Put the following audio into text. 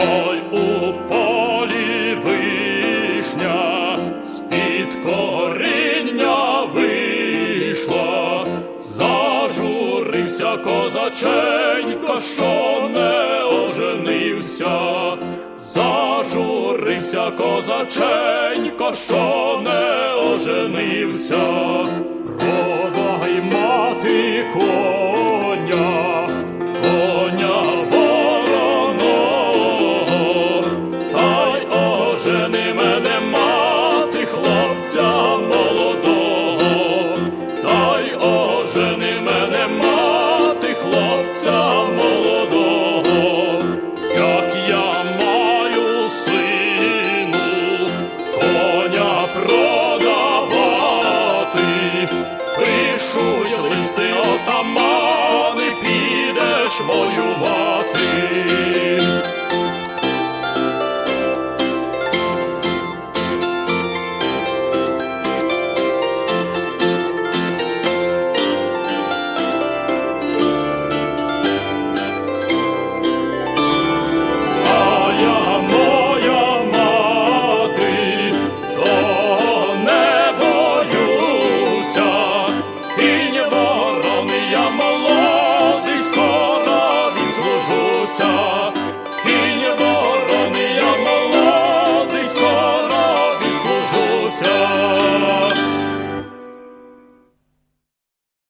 ой у полі вишня, з-під коріння вийшла, зажурився козаченько, що не оженився, зажурився козаченько, що не оженився. Ожени мене мати хлопця молодого, та й ожени мене мати хлопця молодого, як я маю сину, коня продавати, пишуть листи отамани, підеш воювати.